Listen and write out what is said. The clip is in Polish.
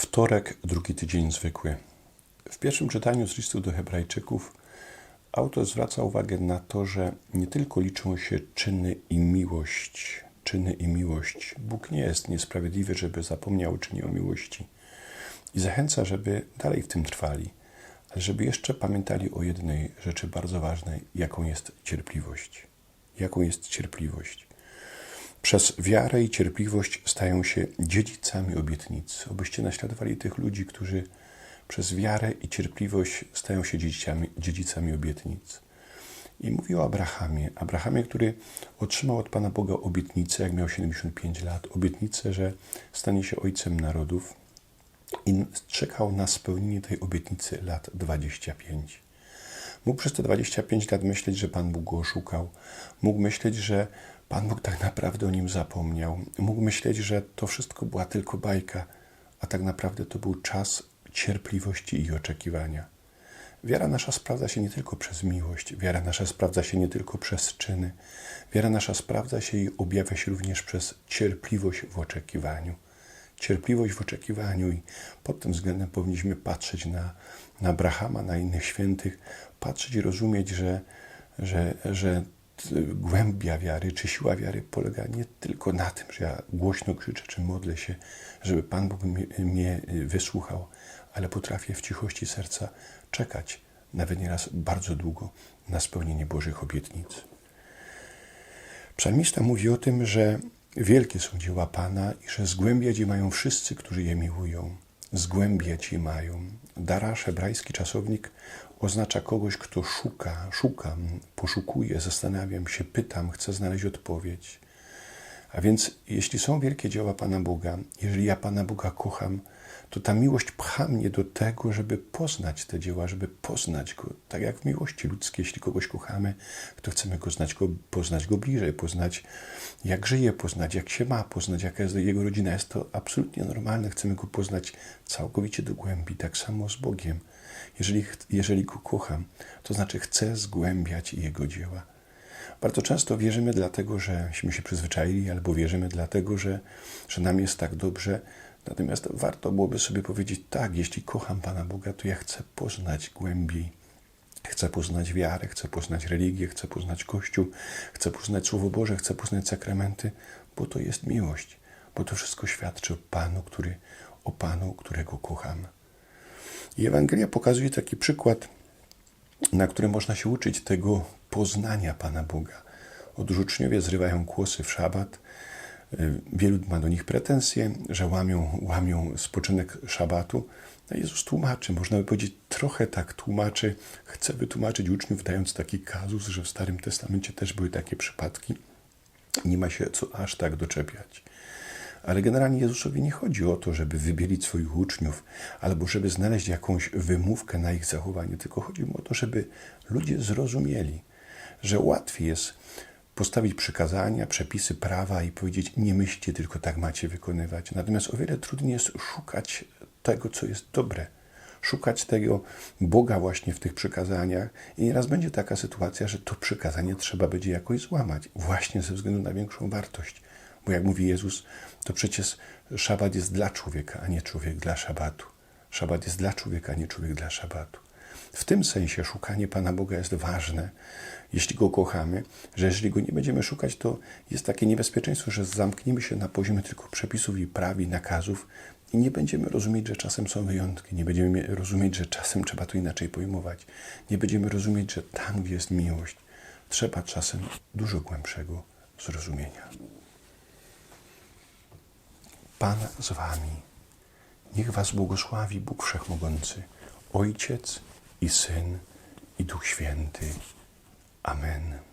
Wtorek, drugi tydzień zwykły. W pierwszym czytaniu z listu do Hebrajczyków autor zwraca uwagę na to, że nie tylko liczą się czyny i miłość. Czyny i miłość. Bóg nie jest niesprawiedliwy, żeby zapomniał czyni o miłości. I zachęca, żeby dalej w tym trwali, ale żeby jeszcze pamiętali o jednej rzeczy bardzo ważnej, jaką jest cierpliwość. Jaką jest cierpliwość. Przez wiarę i cierpliwość stają się dziedzicami obietnicy. Obyście naśladowali tych ludzi, którzy przez wiarę i cierpliwość stają się dziedzicami, dziedzicami obietnic. I mówi o Abrahamie. Abrahamie, który otrzymał od Pana Boga obietnicę, jak miał 75 lat, obietnicę, że stanie się ojcem narodów i czekał na spełnienie tej obietnicy lat 25. Mógł przez te 25 lat myśleć, że Pan Bóg go oszukał. Mógł myśleć, że Pan Bóg tak naprawdę o nim zapomniał. Mógł myśleć, że to wszystko była tylko bajka, a tak naprawdę to był czas cierpliwości i oczekiwania. Wiara nasza sprawdza się nie tylko przez miłość, wiara nasza sprawdza się nie tylko przez czyny, wiara nasza sprawdza się i objawia się również przez cierpliwość w oczekiwaniu. Cierpliwość w oczekiwaniu i pod tym względem powinniśmy patrzeć na, na Abrahama, na innych świętych, patrzeć i rozumieć, że, że, że głębia wiary, czy siła wiary polega nie tylko na tym, że ja głośno krzyczę, czy modlę się, żeby Pan Bóg mnie, mnie wysłuchał, ale potrafię w cichości serca czekać, nawet nieraz bardzo długo, na spełnienie Bożych obietnic. Psalmista mówi o tym, że wielkie są dzieła Pana i że zgłębiać je mają wszyscy, którzy je miłują. Zgłębiać je mają. Darasz, hebrajski czasownik, oznacza kogoś, kto szuka, szukam, poszukuję, zastanawiam się, pytam, chcę znaleźć odpowiedź. A więc, jeśli są wielkie dzieła Pana Boga, jeżeli ja Pana Boga kocham, to ta miłość pcha mnie do tego, żeby poznać te dzieła, żeby poznać Go. Tak jak w miłości ludzkiej, jeśli kogoś kochamy, to chcemy go znać, go, poznać Go bliżej, poznać jak żyje, poznać jak się ma, poznać jaka jest jego rodzina. Jest to absolutnie normalne, chcemy Go poznać całkowicie do głębi, tak samo z Bogiem. Jeżeli, jeżeli Go kocham, to znaczy chcę zgłębiać Jego dzieła. Bardzo często wierzymy dlatego, żeśmy się przyzwyczaili, albo wierzymy dlatego, że, że nam jest tak dobrze. Natomiast warto byłoby sobie powiedzieć, tak, jeśli kocham Pana Boga, to ja chcę poznać głębiej. Chcę poznać wiarę, chcę poznać religię, chcę poznać Kościół, chcę poznać Słowo Boże, chcę poznać sakramenty, bo to jest miłość, bo to wszystko świadczy o Panu, który, o Panu, którego kocham. I Ewangelia pokazuje taki przykład, na którym można się uczyć tego poznania Pana Boga. Otóż uczniowie zrywają kłosy w szabat. Wielu ma do nich pretensje, że łamią, łamią spoczynek szabatu. A Jezus tłumaczy, można by powiedzieć, trochę tak tłumaczy, chce wytłumaczyć uczniów, dając taki kazus, że w Starym Testamencie też były takie przypadki. Nie ma się co aż tak doczepiać. Ale generalnie Jezusowi nie chodzi o to, żeby wybielić swoich uczniów albo żeby znaleźć jakąś wymówkę na ich zachowanie, tylko chodzi mu o to, żeby ludzie zrozumieli, że łatwiej jest postawić przykazania, przepisy prawa i powiedzieć: Nie myślcie, tylko tak macie wykonywać. Natomiast o wiele trudniej jest szukać tego, co jest dobre. Szukać tego Boga właśnie w tych przykazaniach, i nieraz będzie taka sytuacja, że to przykazanie trzeba będzie jakoś złamać, właśnie ze względu na większą wartość. Bo jak mówi Jezus, to przecież szabat jest dla człowieka, a nie człowiek dla szabatu. Szabat jest dla człowieka, a nie człowiek dla szabatu. W tym sensie szukanie Pana Boga jest ważne, jeśli Go kochamy, że jeżeli Go nie będziemy szukać, to jest takie niebezpieczeństwo, że zamkniemy się na poziomie tylko przepisów i praw i nakazów i nie będziemy rozumieć, że czasem są wyjątki, nie będziemy rozumieć, że czasem trzeba to inaczej pojmować, nie będziemy rozumieć, że tam, gdzie jest miłość, trzeba czasem dużo głębszego zrozumienia. Pan z wami. Niech was błogosławi Bóg Wszechmogący, Ojciec i Syn i Duch Święty. Amen.